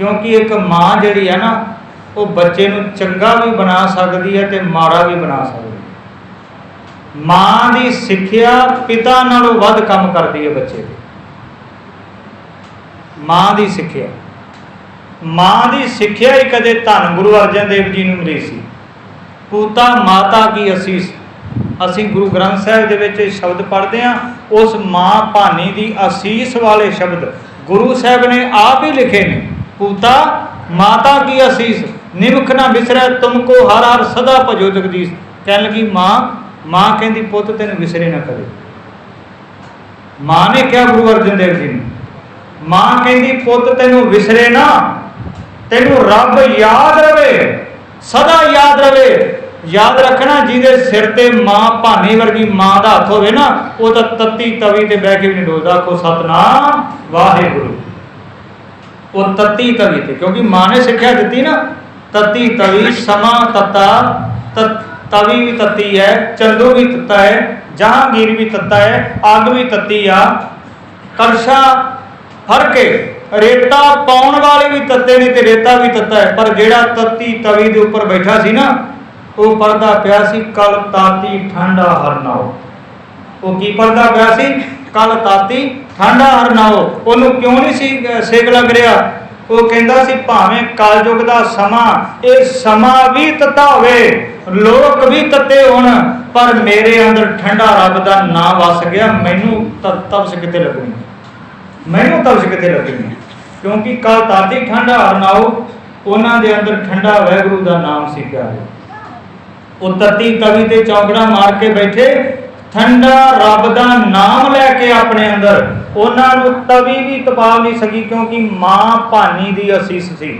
ਕਿਉਂਕਿ ਇੱਕ ਮਾਂ ਜਿਹੜੀ ਹੈ ਨਾ, ਉਹ ਬੱਚੇ ਨੂੰ ਚੰਗਾ ਵੀ ਬਣਾ ਸਕਦੀ ਹੈ ਤੇ ਮਾੜਾ ਵੀ ਬਣਾ ਸਕਦੀ ਹੈ। ਮਾਂ ਦੀ ਸਿੱਖਿਆ ਪਿਤਾ ਨਾਲੋਂ ਵੱਧ ਕੰਮ ਕਰਦੀ ਹੈ ਬੱਚੇ ਦੇ। ਮਾਂ ਦੀ ਸਿੱਖਿਆ। ਮਾਂ ਦੀ ਸਿੱਖਿਆ ਹੀ ਕਦੇ ਧੰਨ ਗੁਰੂ ਅਰਜਨ ਦੇਵ ਜੀ ਨੂੰ ਮਿਲੀ ਸੀ। ਪੂਤਾ ਮਾਤਾ ਕੀ ਅਸੀਸ? ਅਸੀਂ ਗੁਰੂ ਗ੍ਰੰਥ ਸਾਹਿਬ ਦੇ ਵਿੱਚ ਇਹ ਸ਼ਬਦ ਪੜ੍ਹਦੇ ਹਾਂ, ਉਸ ਮਾਂ ਭਾਨੀ ਦੀ ਅਸੀਸ ਵਾਲੇ ਸ਼ਬਦ ਗੁਰੂ ਸਾਹਿਬ ਨੇ ਆਪ ਹੀ ਲਿਖੇ ਨੇ। ਪੂਤਾ ਮਾਤਾ ਕੀ ਅਸੀਸ? ਨਿਮਖ ਨਾ ਵਿਸਰੈ ਤੁਮਕੋ ਹਰ ਹਰ ਸਦਾ ਭਜੋ ਜਗਦੀਸ਼। ਕਹਿਣ ਲੱਗੀ, ਮਾਂ ਮਾਂ ਕਹਿੰਦੀ, ਪੁੱਤ ਤੈਨੂੰ ਵਿਸਰੇ ਨਾ ਕਰੇ। ਮਾਂ ਨੇ ਕਿਹਾ ਗੁਰੂ ਅਰਜਨ ਦੇਵ ਜੀ ਨੂੰ, ਮਾਂ ਕਹਿੰਦੀ, ਪੁੱਤ ਤੈਨੂੰ ਵਿਸਰੇ ਨਾ, ਤੈਨੂੰ ਰੱਬ ਯਾਦ ਰਵੇ, ਸਦਾ ਯਾਦ ਰਵੇ। ਯਾਦ ਰੱਖਣਾ ਜਿਹਦੇ ਸਿਰ ਤੇ ਮਾਂ ਭਾਨੀ ਵਰਗੀ ਮਾਂ ਦਾ ਹੱਥ ਹੋਵੇ ਨਾ, ਉਹ ਤਾਂ ਤੱਤੀ ਤਵੀ ਤੇ ਬਹਿ ਕੇ ਵੀ ਨਹੀਂ ਡੋਲਦਾ। ਆਖੋ, ਸਤਨਾਮ, ਵਾਹਿਗੁਰੂ। ਉਹ ਤੱਤੀ ਤਵੀ ਤੇ, ਕਿਉਂਕਿ ਮਾਂ ਨੇ ਸਿੱਖਿਆ ਦਿੱਤੀ ਨਾ, ਤੱਤੀ ਤਵੀ, ਸਮਾ ਤਤਾ ਤਤ- ਤਵੀ ਵੀ ਤੱਤੀ ਹੈ, ਚੰਦੂ ਵੀ ਤੱਤਾ ਹੈ, ਜਹਾਂਗੀਰ ਵੀ ਤੱਤਾ ਹੈ, ਅੱਗ ਵੀ ਤੱਤੀ ਆ, ਕਰਸ਼ਾ ਫੜ ਕੇ, ਰੇਤਾ ਪਾਉਣ ਵਾਲੇ ਵੀ ਤੱਤੇ ਨੇ ਤੇ ਰੇਤਾ ਵੀ ਤੱਤਾ ਹੈ, ਪਰ ਜਿਹੜਾ ਤੱਤੀ ਤਵੀ ਦੇ ਉੱਪਰ ਬੈਠਾ ਸੀ ਨਾ, ਉਹ ਪਰਦਾ ਪਿਆ ਸੀ, ਕਲ ਤਾਤੀ ਠੰਡਾ ਹਰਨਾਓ ਉਹ ਕੀ ਪਰਦਾ ਪਿਆ ਸੀ? ਕਲ ਤਾਤੀ ਠੰਡਾ ਹਰਨਾਓ ਉਹਨੂੰ ਕਿਉਂ ਨਹੀਂ ਸੀ ਸੇਕ ਲੱਗ ਰਿਹਾ? ਉਹ ਕਹਿੰਦਾ ਸੀ, ਭਾਵੇਂ ਕਲਯੁਗ ਦਾ ਸਮਾਂ, ਇਹ ਸਮਾਂ ਵੀ ਤੱਤਾ ਹੋਵੇ, ਲੋਕ ਵੀ ਤੱਤੇ ਹੋਣ, ਪਰ ਮੇਰੇ ਅੰਦਰ ਠੰਡਾ ਰੱਬ ਦਾ ਨਾਮ ਵਸ ਗਿਆ, ਮੈਨੂੰ ਤਪਸ਼ ਕਿਤੇ ਲੱਗਣੀ ਮੈਨੂੰ ਤਪਸ਼ ਕਿਤੇ ਲੱਗਣੀ ਕਿਉਂਕਿ ਕਲ ਤਾਤੀ ਠੰਡਾ ਹਰਨਾਓ ਉਹਨਾਂ ਦੇ ਅੰਦਰ ਠੰਡਾ ਵਾਹਿਗੁਰੂ ਦਾ ਨਾਮ ਸੀ ਪਿਆਰੇ ਉਹ ਤਤੀ ਕਵੀ ਤੇ ਚੌਂਕੜਾ ਮਾਰ ਕੇ ਬੈਠੇ ਠੰਡਾ ਰੱਬ ਦਾ ਨਾਮ ਲੈ ਕੇ ਆਪਣੇ ਅੰਦਰ, ਉਹਨਾਂ ਨੂੰ ਤਵੀ ਵੀ ਤਪਾ ਨਹੀਂ ਸਕੀ ਕਿਉਂਕਿ ਮਾਂ ਭਾਨੀ ਦੀ ਅਸੀਸ ਸੀ।